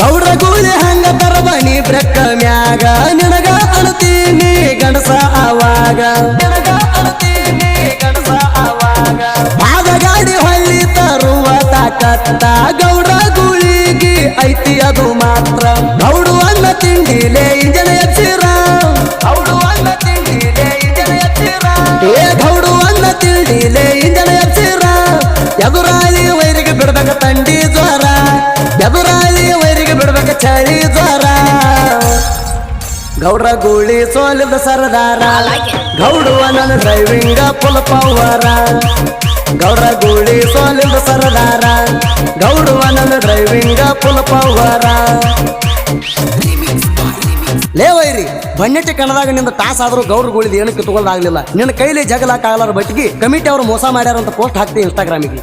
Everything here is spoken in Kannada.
ಗೌಡ್ರ ಕೂಲಿ ಹಂಗ ತರಬನಿ ಬ್ರಕ್ಕ ಮ್ಯಾಗ. ನಿನಗ ಅಣತೀನಿ ಗಣಸ ಆವಾಗ. ಬಾದ ಗಾಡಿ ಹಳ್ಳಿ ತರುವ ತಾಕತ್ತ ಗೌಡ್ರ ಗೂಳಿಗೆ ಐತಿ ಅದು ಮಾತ್ರ. ಗೌಡು ಅನ್ನ ತಿಂಡಿಲೆ ಇಂಜನ ಎಚ್ಚಿರ ಗೌಡು ಅನ್ನ ತಿಂಡಿಲೆ ಇಂಜನ ಎಚ್ಚಿರ ಏ ಗೌಡು ಅನ್ನ ತಿಂಡಿಲೆ ಇಂಜನ ಎಚ್ಚಿರ ಎದುರಾಳಿ ವೈರಿಗೆ ಬಿಡದಂಗ ತಂಡಿ ಜ್ವರ. ಎದುರಾಳಿ ಗೌಡ್ರ ಗೂಳಿ ಸೋಲಿದ ಸರದಾರ. ಗೌಡುವ ನನ್ನ ಡ್ರೈವಿಂಗ ಫುಲ್ ಪವರ ಗೌಡ್ರ ಗೂಳಿ ಸೋಲಿದ ಸರದಾರ. ಗೌಡುವ ನನ್ನ ಡ್ರೈವಿಂಗ ಫುಲ್ ಪವರ ಲೇ ವೈರಿ ಬಣ್ಣಟ್ಟೆ ಕಣದಾಗ ನಿಂದ ತಾಸ ಆದ್ರೂ ಗೌಡ್ರ ಗುಳಿದ ಏನು ತಗೊಳ್ಳಾಗಲಿಲ್ಲ ನಿನ್ನ ಕೈಲಿ ಜಗಲಾಕಾಗಲಾರ ಬಟ್ಟಿಗೆ ಕಮಿಟಿ ಅವರು ಮೋಸ ಮಾಡ್ಯಾರ ಅಂತ ಪೋಸ್ಟ್ ಹಾಕ್ತಿ ಇನ್ಸ್ಟಾಗ್ರಾಮಿಗೆ